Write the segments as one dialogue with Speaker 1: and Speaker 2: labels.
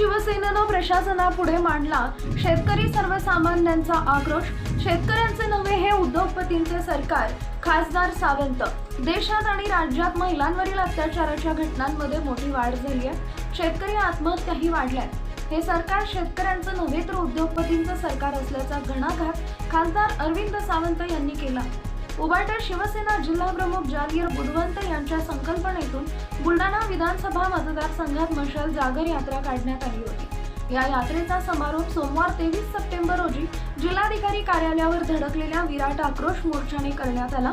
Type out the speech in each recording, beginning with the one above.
Speaker 1: शिवसेनेनं प्रशासनापुढे मांडला शेतकरी सर्वसामान्यांचा आक्रोश. शेतकऱ्यांचे नव्हे हे उद्योगपतींचे सरकार. खासदार सावंत. देशात आणि राज्यात महिलांवरील अत्याचाराच्या घटनांमध्ये मोठी वाढ झाली आहे. शेतकरी आत्महत्याही वाढल्यात हे सरकार शेतकऱ्यांचं नव्हे तर उद्योगपतींचं सरकार असल्याचा घणाघात खासदार अरविंद सावंत यांनी केला. उबाटा शिवसेना जिल्हा प्रमुख जागीर बुधवंत यांच्या संकल्पनेतून बुलढाणा विधानसभा मतदारसंघात मशाल जागर यात्रा काढण्यात आली होती. या यात्रेचा समारोप सोमवार तेवीस सप्टेंबर रोजी जिल्हाधिकारी कार्यालयावर धडकलेल्या विराट आक्रोश मोर्चाने करण्यात आला.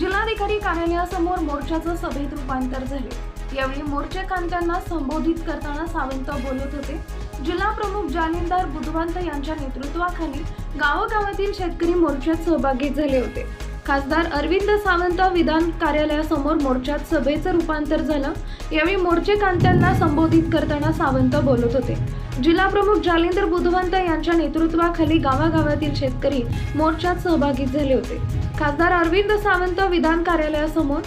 Speaker 1: जिल्हाधिकारी कार्यालयासमोर मोर्चाचं सभेत रूपांतर झाले. यावेळी मोर्चेकांत्यांना संबोधित करताना सावंत बोलत होते. जिल्हा प्रमुख जालिंदर बुधवंत यांच्या नेतृत्वाखाली गावोगावातील शेतकरी मोर्चात सहभागी झाले होते. खासदार अरविंद सावंत विधान कार्यालयासमोर मोर्चात सभेचं रूपांतर झालं. यावेळी मोर्चेकांत्यांना संबोधित करताना सावंत बोलत होते. जिल्हा प्रमुख जालिंदर बुधवंत यांच्या नेतृत्वाखाली गावागावातील शेतकरी मोर्चात सहभागी झाले होते. खासदार अरविंद सावंत विधान कार्यालयासमोर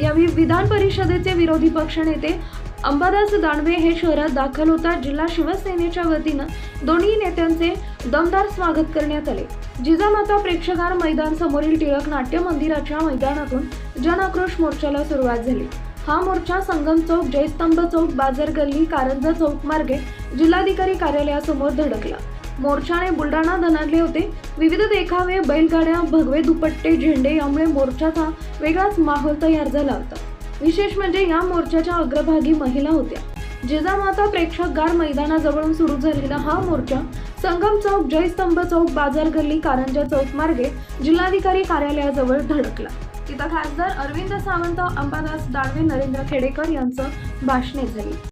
Speaker 1: यावेळी विधान परिषदेचे विरोधी पक्षनेते अंबादास दानवे हे शहरात दाखल होता. जिल्हा शिवसेनेच्या वतीनं दोन्ही नेत्यांचे दमदार स्वागत करण्यात आले. जिजामाता प्रेक्षकार मैदान समोरील टिळक नाट्य मंदिराच्या मैदानातून जनआक्रोश मोर्चाला सुरुवात झाली. हा मोर्चा संगम चौक जयस्तंभ चौक बाजार गल्ली कारंजा चौक मार्गे जिल्हाधिकारी कार्यालयासमोर धडकला. मोर्चाने बुलढाणा धनाडले होते. विविध देखावे बैलगाड्या भगवे दुपट्टे झेंडे यामुळे मोर्चाचा वेगळाच माहोल तयार झाला होता. विशेष म्हणजे या मोर्चाच्या अग्रभागी महिला होत्या. जिजामाता प्रेक्षकगार मैदानाजवळून सुरू झालेला हा मोर्चा संगम चौक जयस्तंभ चौक बाजार गल्ली कारंजा चौक मार्गे जिल्हाधिकारी कार्यालयाजवळ धडकला. तिथं खासदार अरविंद सावंत अंबादास दानवे नरेंद्र खेडेकर यांचं भाषणे झाली.